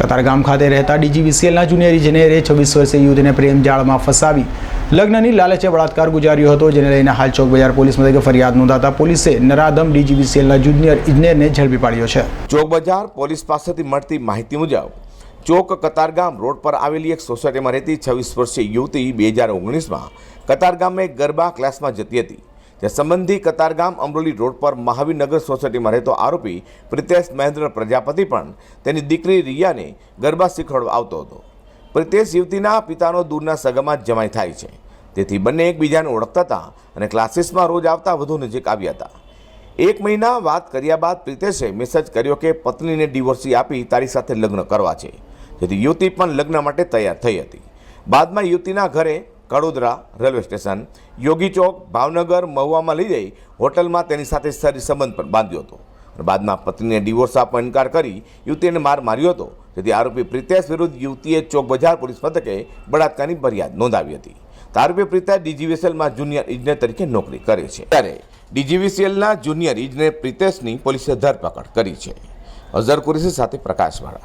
કતારગામ ખાતે રહેતા ડીજીવીસીએલના જુનિયર ઇજનેરે છવ્વીસ વર્ષીય યુવતીને પ્રેમ જાળમાં ફસાવી. લગ્નની લાલચે બળાત્કાર ગુજાર્યો હતો, જેને લઈને હાલ ચોક બજાર પોલીસ મથકે ફરિયાદ નોંધાતા પોલીસે નરાધમ ડીજીવીસીએલના જુનિયર ઇજનેરને ઝડપી પાડ્યો છે. ચોક બજાર પોલીસ પાસેથી મળતી માહિતી મુજબ, ચોક કતારગામ રોડ પર આવેલી એક સોસાયટીમાં રહેતી છવ્વીસ વર્ષીય યુવતી બે હજાર ઓગણીસમાં કતારગામે ગરબા ક્લાસમાં જતી હતી. જે સંબંધી કતારગામ અમરોલી રોડ પર મહાવીરનગર સોસાયટીમાં રહેતો આરોપી પ્રિતેશ મહેન્દ્ર પ્રજાપતિ પણ તેની દીકરી રિયાને ગરબા શીખવાડવા આવતો હતો. પ્રિતેશ યુવતીના પિતાનો દૂરના સગામાં જમાઈ થાય છે. તેથી બંને એકબીજાને ઓળખતા હતા અને ક્લાસીસમાં રોજ આવતા વધુ નજીક આવ્યા હતા. એક મહિના વાત કર્યા બાદ પ્રિતેશે મેસેજ કર્યો કે પત્નીને ડિવોર્સી આપી તારી સાથે લગ્ન કરવા છે. જેથી યુવતી પણ લગ્ન માટે તૈયાર થઈ હતી. બાદમાં યુવતીના ઘરે કડોદરા રેલવે સ્ટેશન. યોગી ચોક, ભાવનગર, મહુવામાં લઈ જઈ હોટલમાં તેની સાથે સરી સંબંધ પણ બાંધ્યો હતો. બાદમાં પત્નીને ડિવોર્સ આપવા ઇનકાર કરી યુવતીને માર માર્યો હતો. જેથી આરોપી પ્રિતેશ વિરુદ્ધ યુવતીએ ચોક બજાર પોલીસ મથકે બળાત્કારની ફરિયાદ નોંધાવી હતી. આરોપી પ્રિતેશ ડીજીવીસીએલમાં જુનિયર ઇજનેર તરીકે નોકરી કરે છે. ત્યારે ડીજીવીસીએલના જુનિયર ઇજનેર પ્રિતેશની પોલીસે ધરપકડ કરી છે. અઝર કુરેશી સાથે પ્રકાશવાળા.